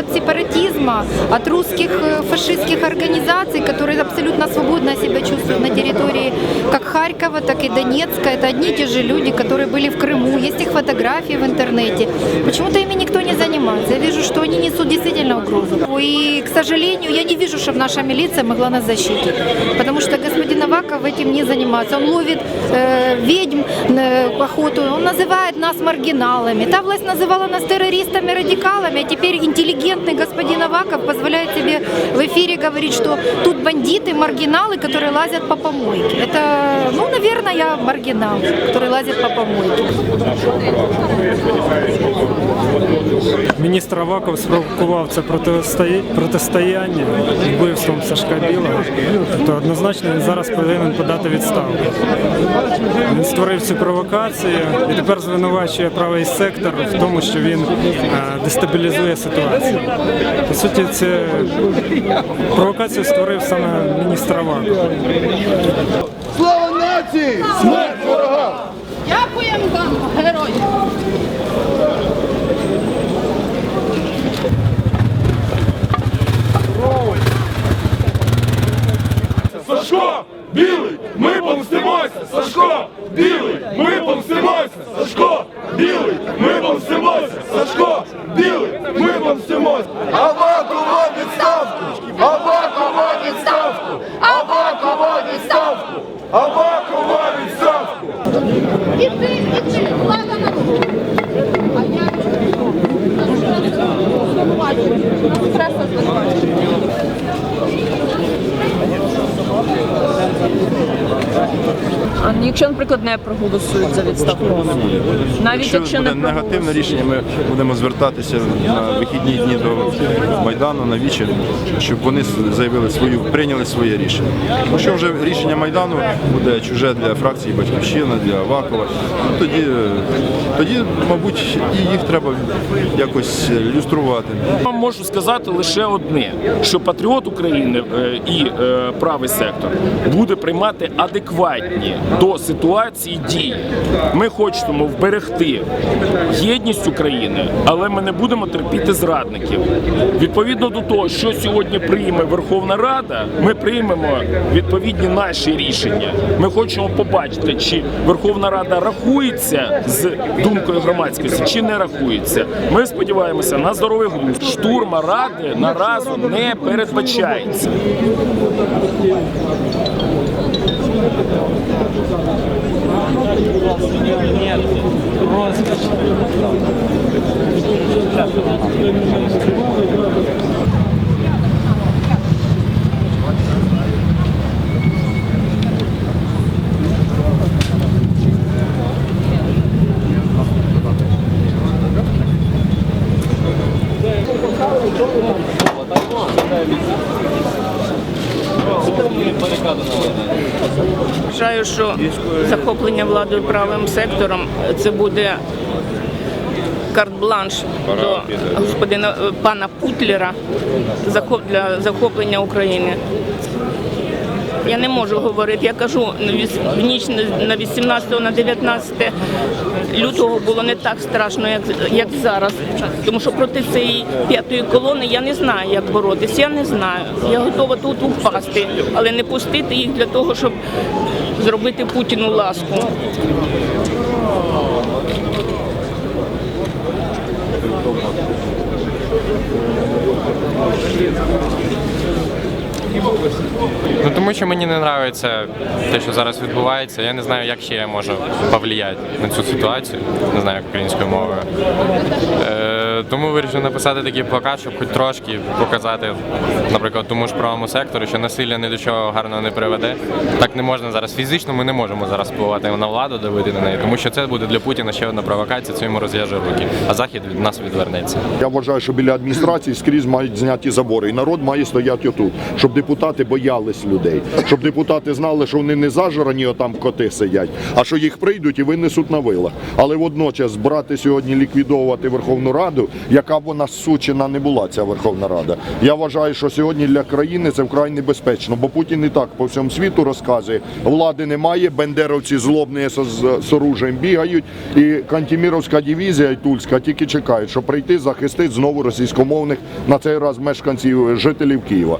от сепаратизма, от русских э, фашистских организаций, которые абсолютно свободно себя чувствуют на территории как Харькова, так и Донецка. Это одни и те же люди, которые были в Крыму. Есть их фотографии в интернете. Почему-то ими никто не занимается. Я вижу, что они несут действительно И, к сожалению, я не вижу, чтобы наша милиция могла нас защитить. Потому что господин Аваков этим не занимается. Он ловит э, ведьм э, охоту, он называет нас маргиналами. Та власть называла нас террористами, радикалами, а теперь интеллигентный господин Аваков позволяет себе в эфире говорить, что тут бандиты, маргиналы, которые лазят по помойке. Это, ну, наверное, я маргинал, который лазит по помойке. Міністр Аваков спровокував це протистояння вбивством Сашка Білого, то однозначно він зараз повинен подати відставку. Він створив цю провокацію і тепер звинувачує правий сектор в тому, що він е, дестабілізує ситуацію. По суті, це провокацію створив саме міністр Аваков. Слава нації! Смерть Білий! Ми помстимося! Сашко! Білий! Ми помстимося! Сашко! Білий! Ми помстимося! Сашко! Білий! Ми помстимося! Авакова відставку! Авакова відставку! Авакова відставку! Авакова відставку! Іди, іди, влада на якщо, наприклад, не проголосують за відставку, навіть Якщо якщо буде не негативне рішення, ми будемо звертатися на вихідні дні до Майдану на вічері, щоб вони заявили свою, прийняли своє рішення. Тому що вже рішення Майдану буде чуже для фракції Батьківщина, для Авакова. Ну, тоді, тоді, мабуть, і їх треба якось люструвати. Вам можу сказати лише одне: що патріот України е, і е, правий сектор буде приймати адекватні до ситуації дії. Ми хочемо вберегти єдність України, але ми не будемо терпіти зрадників. Відповідно до того, що сьогодні прийме Верховна Рада, ми приймемо відповідні наші рішення. Ми хочемо побачити, чи Верховна Рада рахується з думкою громадськості, чи не рахується. Ми сподіваємося на здоровий глузд. Штурма ради наразу не передбачається. Вважаю, що захоплення владою правим сектором це буде карт-бланш до господина е, пана Путлера для захоплення України. Я не можу говорити. Я кажу, в ніч на- на 18 на 19 лютого було не так страшно, як, як зараз. Тому що проти цієї п'ятої колони я не знаю, як боротися. Я не знаю. Я готова тут упасти, але не пустити їх для того, щоб зробити Путіну ласку. Що мені не подобається те, що зараз відбувається. Я не знаю, як ще я можу повлияти на цю ситуацію, не знаю як українською мовою. Тому вирішив написати такий плакат, щоб хоч трошки показати, наприклад, тому ж правому сектору, що насилля ні до чого гарного не приведе. Так не можна зараз фізично. Ми не можемо зараз впливати на владу, давити на неї, тому що це буде для Путіна ще одна провокація. Це йому розв'яже руки, а захід від нас відвернеться. Я вважаю, що біля адміністрації скрізь мають зняті забори, і народ має стояти отут, щоб депутати боялись людей, щоб депутати знали, що вони не зажрані, отам коти сидять, а що їх прийдуть і винесуть на вилах. Але водночас брати сьогодні ліквідовувати Верховну Раду яка вона сучена не була, ця Верховна Рада. Я вважаю, що сьогодні для країни це вкрай небезпечно, бо Путін і так по всьому світу розказує, влади немає, бендеровці злобні з оружием бігають, і Кантіміровська дивізія і Тульська тільки чекають, щоб прийти захистити знову російськомовних на цей раз мешканців жителів Києва.